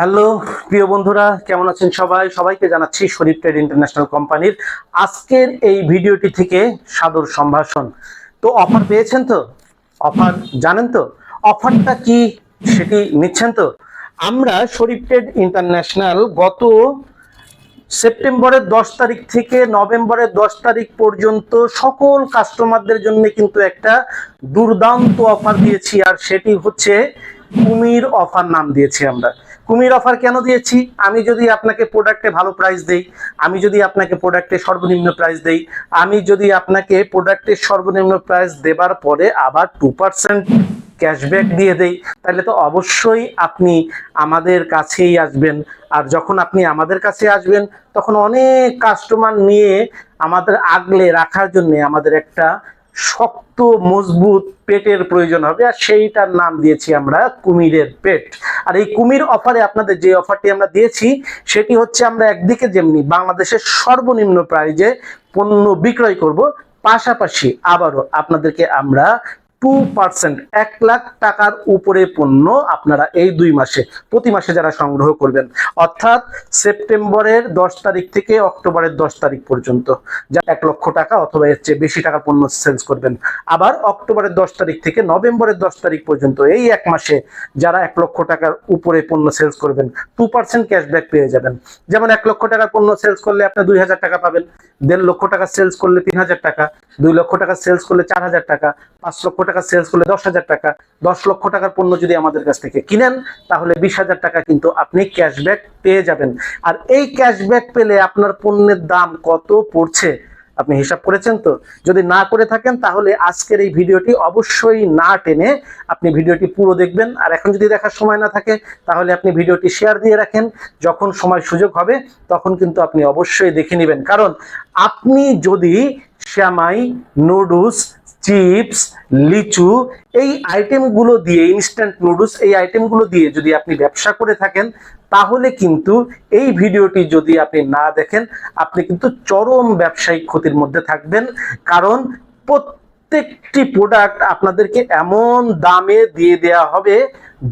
Hello, প্রিয় বন্ধুরা, কেমন আছেন সবাই? সবাইকে জানাচ্ছি শরীফ ট্রেড ইন্টারন্যাশনাল কোম্পানির আজকের এই ভিডিওটি থেকে সাদর সম্ভাষণ। তো অফার পেয়েছেন তো? অফার জানেন তো? অফারটা কি সেটি নিচ্ছেন তো? আমরা শরীফ ট্রেড ইন্টারন্যাশনাল গত সেপ্টেম্বরের দশ তারিখ থেকে নভেম্বরের দশ তারিখ পর্যন্ত সকল কাস্টমারদের জন্য কিন্তু একটা দুর্দান্ত অফার দিয়েছি, আর সেটি হচ্ছে কুমির অফার নাম দিয়েছি আমরা। কুমির অফার কেন দিয়েছি? আমি যদি আপনাকে প্রোডাক্টে ভালো প্রাইস দেই, আমি যদি আপনাকে প্রোডাক্টে সর্বনিম্ন প্রাইস দেই, আমি যদি আপনাকে প্রোডাক্টে সর্বনিম্ন প্রাইস দেবার পরে আবার টু পার্সেন্ট ক্যাশব্যাক দিয়ে দেই, তাহলে তো অবশ্যই আপনি আমাদের কাছেই আসবেন। আর যখন আপনি আমাদের কাছে আসবেন, তখন অনেক কাস্টমার নিয়ে আমাদের আগলে রাখার জন্য আমাদের একটা শক্ত, মজবুত পেটের প্রয়োজন হবে, আর সেইটার নাম দিয়েছি আমরা কুমিরের পেট। আর এই কুমির অফারে আপনাদের যে অফারটি আমরা দিয়েছি, সেটি হচ্ছে আমরা একদিকে যেমনি বাংলাদেশের সর্বনিম্ন প্রাইজে পণ্য বিক্রয় করব, পাশাপাশি আবারও আপনাদেরকে আমরা টু পার্সেন্ট এক লাখ টাকার উপরে পণ্য আপনারা এই দুই মাসে, প্রতি মাসে যারা সংগ্রহ করবেন। অর্থাৎ সেপ্টেম্বরের দশ তারিখ থেকে অক্টোবরের দশ তারিখ পর্যন্ত যা এক লক্ষ টাকা অথবা এর চেয়ে বেশি টাকার পণ্য সেলস করবেন। আবার অক্টোবরের দশ তারিখ থেকে নভেম্বরের দশ তারিখ পর্যন্ত এই এক মাসে যারা এক লক্ষ টাকার উপরে পণ্য সেলস করবেন টু পার্সেন্ট ক্যাশব্যাক পেয়ে যাবেন। যেমন এক লক্ষ টাকার পণ্য সেলস করলে আপনি দুই হাজার টাকা পাবেন দেড় লক্ষ টাকা সেলস করলে তিন হাজার টাকা, দুই লক্ষ টাকা সেলস করলে চার হাজার টাকা, পাঁচ লক্ষ টাকা সেলস করলে দশ হাজার টাকা, দশ লক্ষ টাকার পণ্য যদি আমাদের কাছ থেকে কিনেন, তাহলে বিশ হাজার টাকা কিন্তু আপনি ক্যাশব্যাক পেয়ে যাবেন। আর এই ক্যাশব্যাক পেলে আপনার পণ্যের দাম কত পড়ছে? আপনি হিসাব করেছেন তো? যদি না করে থাকেন, তাহলে আজকের এই ভিডিওটি অবশ্যই না টেনে আপনি ভিডিওটি পুরো দেখবেন। আর এখন যদি দেখার সময় না থাকে, তাহলে আপনি ভিডিওটি শেয়ার দিয়ে রাখেন। যখন সময় সুযোগ হবে, তখন কিন্তু আপনি অবশ্যই দেখে নেবেন। কারণ আপনি যদি শ্যামাই, নুডলস, চিপস, লিচু এই আইটেমগুলো দিয়ে ইনস্ট্যান্ট নুডলস এই আইটেমগুলো দিয়ে যদি আপনি ব্যবসা করে থাকেন তাহলে কিন্তু এই ভিডিওটি যদি আপনি না দেখেন, আপনি কিন্তু চরম ব্যবসায়িক ক্ষতির মধ্যে থাকবেন। কারণ প্রত্যেকটি প্রোডাক্ট আপনাদেরকে এমন দামে দিয়ে দেয়া হবে,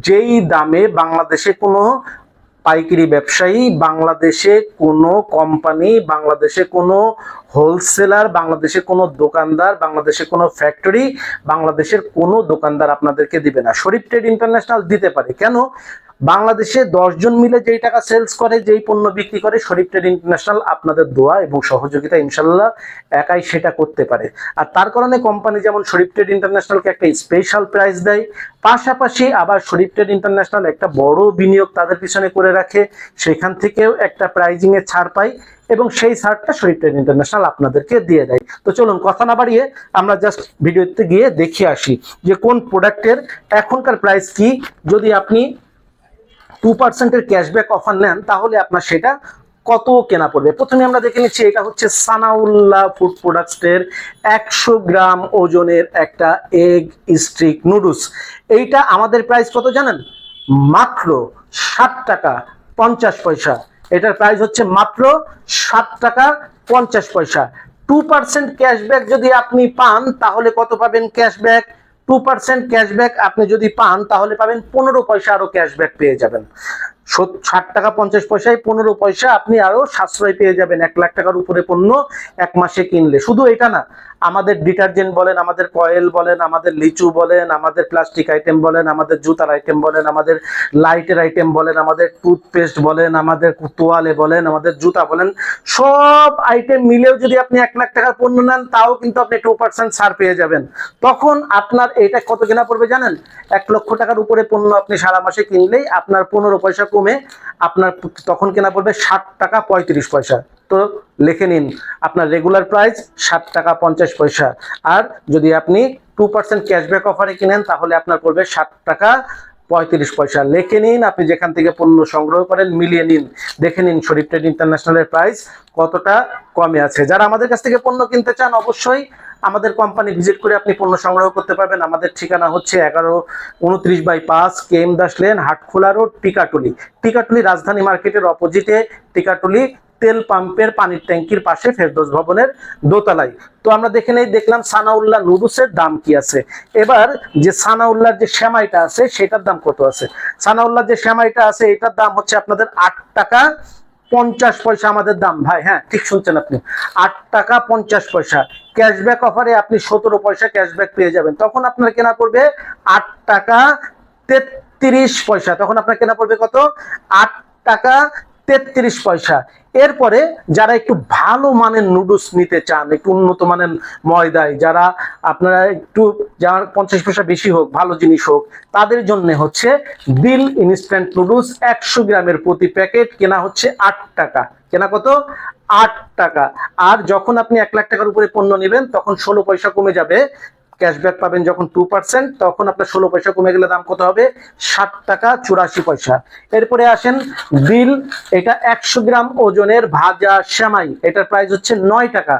যেই দামে বাংলাদেশে কোনো পাইকারি ব্যবসায়ী, বাংলাদেশে কোনো কোম্পানি বাংলাদেশে কোনো হোলসেলার বাংলাদেশে কোনো দোকানদার, বাংলাদেশে কোনো ফ্যাক্টরি বাংলাদেশের কোনো দোকানদার আপনাদেরকে দিবে না। শরীফ ট্রেড ইন্টারন্যাশনাল দিতে পারে। কেন? বাংলাদেশে জন মিলে যেই টাকা সেলস করে, যেই পণ্য বিক্রি করে, শরীফ ট্রেড ইন্টারন্যাশনাল আপনাদের দোয়া এবং সহযোগিতা ইনশাল্লাহ একাই সেটা করতে পারে। আর তার কারণে কোম্পানি যেমন শরীফ ট্রেড ইন্টারন্যাশনালকে একটা স্পেশাল প্রাইস দেয়, পাশাপাশি আবার শরীফ ট্রেড ইন্টারন্যাশনাল একটা বড় বিনিয়োগ তাদের পিছনে করে রাখে, সেখান থেকেও একটা প্রাইজিং এ ছাড় পাই এবং সেই ছাড়টা শরীফ ট্রেড ইন্টারন্যাশনাল আপনাদেরকে দিয়ে দেয়। তো চলুন কথা না বাড়িয়ে আমরা জাস্ট ভিডিওতে গিয়ে দেখে আসি যে কোন প্রোডাক্টের এখনকার প্রাইস কি। যদি আপনি টু পার্সেন্টের ক্যাশব্যাক অফার নেন, তাহলে আপনার সেটা কত কেনা পড়বে? প্রথমে আমরা দেখে নিচ্ছি, এটা হচ্ছে সানাউল্লাহ ফুড প্রোডাক্টসের একশো গ্রাম ওজনের একটা এগ স্ট্রিক নুডলস এইটা আমাদের প্রাইস কত জানেন? মাত্র ষাট টাকা পঞ্চাশ পয়সা। এটার প্রাইস হচ্ছে মাত্র ষাট টাকা পঞ্চাশ পয়সা। টু পার্সেন্ট ক্যাশব্যাক যদি আপনি পান, তাহলে কত পাবেন ক্যাশব্যাক টু পার্সেন্ট ক্যাশব্যাক আপনি যদি পান, তাহলে পাবেন পনেরো পয়সা আরও ক্যাশব্যাক পেয়ে যাবেন। ষাট টাকা পঞ্চাশ পয়সায় পনেরো পয়সা আপনি আরও সাশ্রয় পেয়ে যাবেন। এক লাখ টাকার উপরে পণ্য এক মাসে কিনলে। শুধু এটা না আমাদের ডিটারজেন্ট বলেন, আমাদের কয়েল বলেন, আমাদের লিচু বলেন, আমাদের প্লাস্টিক আইটেম বলেন, আমাদের জুতার আইটেম বলেন, আমাদের লাইটের আইটেম বলেন, আমাদের টুথপেস্ট বলেন, আমাদের তোয়ালে বলেন, আমাদের জুতা বলেন, সব আইটেম মিলেও যদি আপনি এক লাখ টাকার পণ্য নেন, তাও কিন্তু আপনি টু পার্সেন্ট ছাড় পেয়ে যাবেন। তখন আপনার এটা কত কেনা পড়বে জানেন? এক লক্ষ টাকার উপরে পণ্য আপনি সারা মাসে কিনলেই আপনার পনেরো পয়সা কমে আপনার তখন কেনা পড়বে ষাট টাকা পঁয়ত্রিশ পয়সা। তো লিখে নিন। আপনার রেগুলার প্রাইস ষাট টাকা পঞ্চাশ পয়সা। আর যদি আপনি টু পার্সেন্ট ক্যাশব্যাক অফারে কিনেন, তাহলে আপনার পড়বে ষাট টাকা পঁয়ত্রিশ পয়সা। লিখে নিন, আপনি যেখান থেকে পণ্য সংগ্রহ করেন, মিলিয়ে নিন। দেখে নিন শরীফ ট্রেড ইন্টারন্যাশনালের প্রাইস কতটা কমে আছে। যারা আমাদের কাছ থেকে পণ্য কিনতে চান, অবশ্যই আমাদের কোম্পানি ভিজিট করে আপনি পণ্য সংগ্রহ করতে পারবেন। আমাদের ঠিকানা হচ্ছে এগারো উনত্রিশ বাই পাঁচ K M Das lane, Hatkhola road, Tikatuli. Tikatuli Rajdhani মার্কেটের অপোজিটে টিকাটুলি তেল পাম্পের পানির ট্যাঙ্কির পাশে ফেরদোস ভবনের দোতলায়। তো আমরা দেখে নেই, দেখলাম সানাউল্লাহ নুডলসের দাম কি আছে। এবার যে সানাউল্লাহর যে শ্যামাইটা আছে, সেটার দাম কত আছে? সানাউল্লাহর যে শ্যামাইটা আছে, এটার দাম হচ্ছে আপনাদের আট টাকা পঞ্চাশ পয়সা আমাদের দাম। ভাই হ্যাঁ ঠিক শুনছেন আপনি। আট টাকা পঞ্চাশ পয়সা। ক্যাশব্যাক অফারে আপনি সতেরো পয়সা ক্যাশব্যাক পেয়ে যাবেন। তখন আপনার কেনা পড়বে আট টাকা তেত্রিশ পয়সা। তখন আপনার কেনা পড়বে কত? আট টাকা তেত্রিশ পয়সা। এরপরে যারা একটু ভালো মানের নুডলস নিতে চান, একটু উন্নত মানের ময়দায়, যারা আপনারা একটু যার পঞ্চাশ পয়সা বেশি হোক, ভালো জিনিস হোক, তাদের জন্য হচ্ছে বিল ইনস্ট্যান্ট নুডলস একশো গ্রামের প্রতি প্যাকেট, কেনা হচ্ছে আট টাকা। কেনা কত? আট টাকা। আর যখন আপনি এক লাখ টাকার উপরে পণ্য নেবেন, তখন ষোলো পয়সা কমে যাবে। ক্যাশব্যাক পাবেন যখন টু পার্সেন্ট তখন আপনার ষোলো পয়সা কমে গেলে দাম কত হবে? ষাট টাকা চুরাশি পয়সা। এরপরে আসেন বিল, এটা একশো গ্রাম ওজনের ভাজা শ্যামাই এটার প্রাইস হচ্ছে নয় টাকা।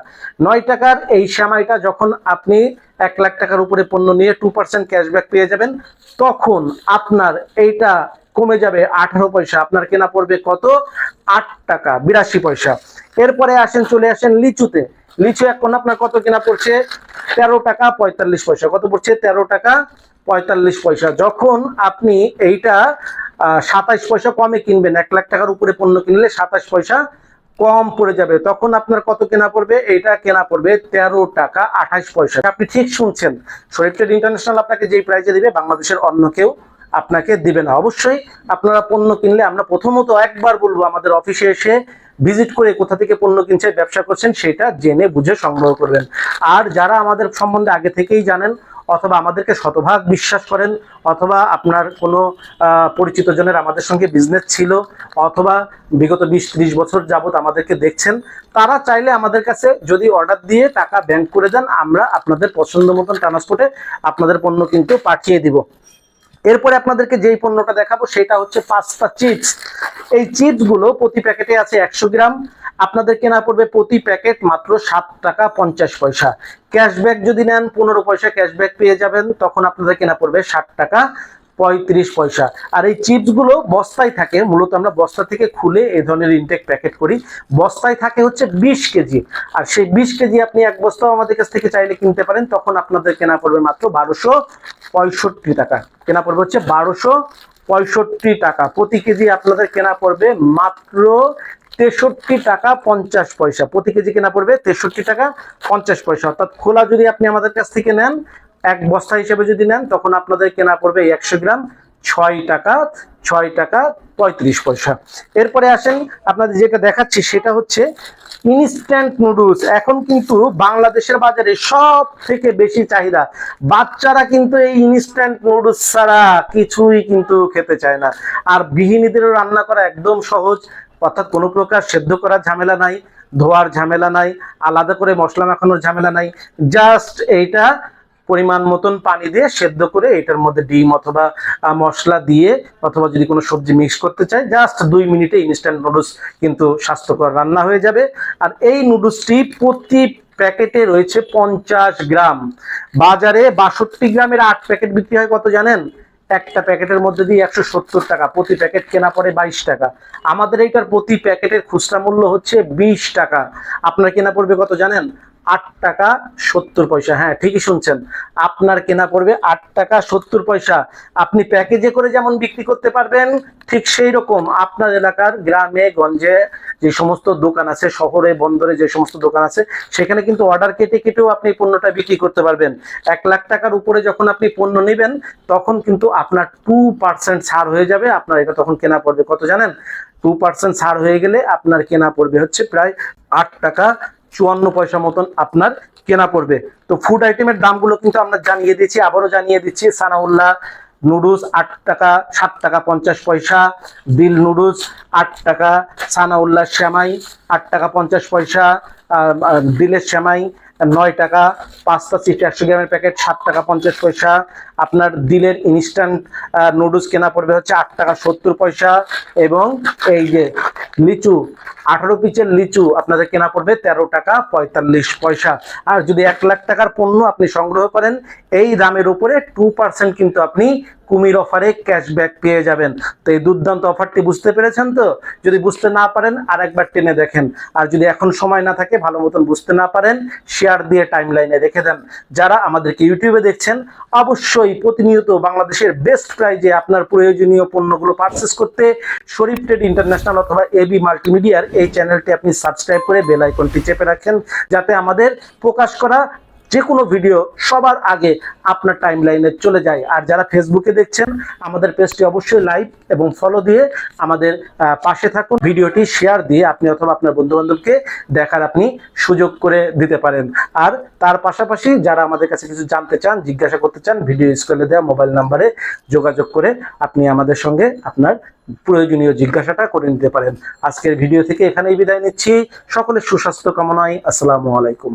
নয় টাকার এই শ্যামাইটা যখন আপনি এক লাখ টাকার উপরে পণ্য নিয়ে টু পার্সেন্ট ক্যাশব্যাক পেয়ে যাবেন, তখন আপনার এইটা কমে যাবে আঠারো পয়সা। আপনার কেনা পড়বে কত? আট টাকা, বিরাশি পয়সা। এরপরে আসেন, চলে আসেন লিচুতে। লিচু এখন আপনার কত কেনা পড়ছে? তেরো টাকা পঁয়তাল্লিশ পয়সা। কত পড়ছে? তেরো টাকা পঁয়তাল্লিশ পয়সা। যখন আপনি এইটা সাতাইশ পয়সা কমে কিনবেন, এক লাখ টাকার উপরে পণ্য কিনলে সাতাশ পয়সা কম পড়ে যাবে। তখন আপনার কত কেনা পড়বে? এইটা কেনা পড়বে তেরো টাকা আঠাশ পয়সা। আপনি ঠিক শুনছেন, শরীফ ট্রেড ইন্টারন্যাশনাল আপনাকে যেই প্রাইজে দিবে, বাংলাদেশের অন্য কেউ আপনাকে দিবে না। অবশ্যই আপনারা পণ্য কিনলে আমরা প্রথমত একবার বলব, আমাদের অফিসে এসে ভিজিট করে কোথা থেকে পণ্য কিনছে, ব্যবসা করছেন সেটা জেনে বুঝে সংগ্রহ করবেন। আর যারা আমাদের সম্বন্ধে আগে থেকেই জানেন অথবা আমাদেরকে শতভাগ বিশ্বাস করেন অথবা আপনার কোনো পরিচিত জনের আমাদের সঙ্গে বিজনেস ছিল অথবা বিগত বিশ ত্রিশ বছর যাবত আমাদেরকে দেখছেন, তারা চাইলে আমাদের কাছে যদি অর্ডার দিয়ে টাকা ব্যাংক করে দেন, আমরা আপনাদের পছন্দ মতন ট্রান্সপোর্টে আপনাদের পণ্য কিন্তু পাঠিয়ে দিব। এরপরে আপনাদেরকে যেই পণ্যটা দেখাবো, সেটা হচ্ছে পাঁচটা চিপস এই চিপসগুলো প্রতি প্যাকেটে আছে একশো গ্রাম। আপনাদের কেনা পড়বে প্রতি প্যাকেট মাত্র সাত টাকা পঞ্চাশ পয়সা। ক্যাশব্যাক যদি নেন, পনেরো পয়সা ক্যাশব্যাক পেয়ে যাবেন। তখন আপনাদের কেনা পড়বে ষাট টাকা পঁয়ত্রিশ পয়সা। আর এই চিপসগুলো বস্তায় থাকে, মূলত আমরা বস্তা থেকে খুলে এই ধরনের ইনটেক প্যাকেট করি। বস্তায় থাকে হচ্ছে বিশ কেজি। আর সেই বিশ কেজি আপনি এক বস্তাও আমাদের কাছ থেকে চাইলে কিনতে পারেন। তখন আপনাদের কেনা পড়বে মাত্র বারোশো পঁয়ষট্টি টাকা। কেনা পড়বে হচ্ছে বারোশো পঁয়ষট্টি টাকা। প্রতি কেজি আপনাদের কেনা পড়বে মাত্র তেষট্টি টাকা পঞ্চাশ পয়সা। প্রতি কেজি কেনা পড়বে তেষট্টি টাকা পঞ্চাশ পয়সা। অর্থাৎ খোলা যদি আপনি আমাদের কাছ থেকে নেন এক বস্তা হিসেবে যদি নেন, তখন আপনাদের কেনা পড়বে একশো গ্রাম ছয় টাকা ছয় টাকা পঁয়ত্রিশ পয়সা। এরপরে আসেন, আপনাদের যেটা দেখাচ্ছি সেটা হচ্ছে ইনস্ট্যান্ট নুডলস এখন কিন্তু বাংলাদেশের বাজারে সব থেকে বেশি চাহিদা। বাচ্চারা কিন্তু এই ইনস্ট্যান্ট নুডলস ছাড়া কিছুই কিন্তু খেতে চায় না। আর গৃহিণীদেরও রান্না করা একদম সহজ। অর্থাৎ কোনো প্রকার সেদ্ধ করার ঝামেলা নাই, ধোয়ার ঝামেলা নাই, আলাদা করে মশলা মাখানোর ঝামেলা নাই। জাস্ট এইটা পরিমাণ মতন পানি দিয়ে সেদ্ধ করে এটার মধ্যে ডিম অথবা মশলা দিয়ে অথবা যদি কোনো সবজি মিক্স করতে চাই জাস্ট দুই মিনিটে ইনস্ট্যান্ট নুডলস কিন্তু স্বাস্থ্যকর রান্না হয়ে যাবে। আর এই নুডলসটি প্রতি প্যাকেটে রয়েছে পঞ্চাশ গ্রাম। বাজারে বাষট্টি গ্রামের আট প্যাকেট বিক্রি হয়, কত জানেন? একটা প্যাকেটের মধ্যে দিয়ে একশো সত্তর টাকা, প্রতি প্যাকেট কেনা পড়ে বাইশ টাকা। আমাদের এইটার প্রতি প্যাকেটের খুচরা মূল্য হচ্ছে বিশ টাকা। আপনার কেনা পড়বে কত জানেন? আট টাকা সত্তর পয়সা। হ্যাঁ ঠিকই শুনছেন। আপনার কেনা পড়বে আট টাকা সত্তর পয়সা। আপনি প্যাকেজে করে যেমন বিক্রি করতে পারবেন, ঠিক সেই রকম আপনার এলাকার গ্রামে, গঞ্জে যে সমস্ত দোকান আছে, শহরে, বন্দরে যে সমস্ত দোকান আছে, সেখানে কিন্তু অর্ডার কেটে কেটেও আপনি পণ্যটা বিক্রি করতে পারবেন। এক লাখ টাকার উপরে যখন আপনি পণ্য নেবেন, তখন কিন্তু আপনার টু পার্সেন্ট ছাড় হয়ে যাবে, আপনার এটা তখন কেনা পড়বে। কত জানেন? টু পার্সেন্ট ছাড় হয়ে গেলে আপনার কেনা পড়বে হচ্ছে প্রায় আট টাকা চুয়ান্ন পয়সা মতন আপনার কেনা পড়বে। তো ফুড আইটেমের দামগুলো কিন্তু আমরা জানিয়ে দিচ্ছি আবারও জানিয়ে দিচ্ছি, সানাউল্লাহ নুডলস আট টাকা, সাত টাকা পঞ্চাশ পয়সা, দিল নুডলস আট টাকা, সানাউল্লাহ শ্যামাই আট টাকা পঞ্চাশ পয়সা দিলের শ্যামাই নয় টাকা, পাঁচটা চিপস একশো গ্রামের প্যাকেট সাত টাকা পঞ্চাশ পয়সা, আপনার দিলের ইনস্ট্যান্ট নুডলস কেনা পড়বে হচ্ছে আট টাকা সত্তর পয়সা এবং এই যে লিচু আঠারো পিচের লিচু আপনাদের কেনা পড়বে তেরো টাকা পঁয়তাল্লিশ পয়সা। আর যদি এক লাখ টাকার পণ্য আপনি সংগ্রহ করেন, এই দামের উপরে টু পার্সেন্ট কিন্তু আপনি কুমির অফারে ক্যাশব্যাক পেয়ে যাবেন। তো এই দুর্দান্ত অফারটি বুঝতে পেরেছেন তো? যদি বুঝতে না পারেন আর একবার টেনে দেখেন। আর যদি এখন সময় না থাকে, ভালো মতন বুঝতে না পারেন শেয়ার দিয়ে টাইম লাইনে রেখে দেন। যারা আমাদেরকে ইউটিউবে দেখছেন, অবশ্যই প্রতিনিয়ত বাংলাদেশের বেস্ট প্রাইজে আপনার প্রয়োজনীয় পণ্যগুলো পারচেস করতে শরীফ ট্রেড ইন্টারন্যাশনাল অথবা এবি মাল্টিমিডিয়ার এই চ্যানেলটি আপনি সাবস্ক্রাইব করে বেল আইকনটি চেপে রাখেন যাতে আমাদের প্রকাশ করা যে কোনো ভিডিও সবার আগে আপনার টাইম লাইনে চলে যায়। আর যারা ফেসবুকে দেখছেন, আমাদের পেজটি অবশ্যই লাইক এবং ফলো দিয়ে আমাদের পাশে থাকুন। ভিডিওটি শেয়ার দিয়ে আপনি অথবা আপনার বন্ধু বান্ধবকে দেখার আপনি সুযোগ করে দিতে পারেন। আর তার পাশাপাশি যারা আমাদের কাছে কিছু জানতে চান, জিজ্ঞাসা করতে চান, ভিডিও স্ক্রিনে দেওয়া মোবাইল নাম্বারে যোগাযোগ করে আপনি আমাদের সঙ্গে আপনার প্রয়োজনীয় জিজ্ঞাসাটা করে নিতে পারেন। আজকের ভিডিও থেকে এখানেই বিদায় নিচ্ছি। সকলের সুস্বাস্থ্য কামনায় আসসালামু আলাইকুম।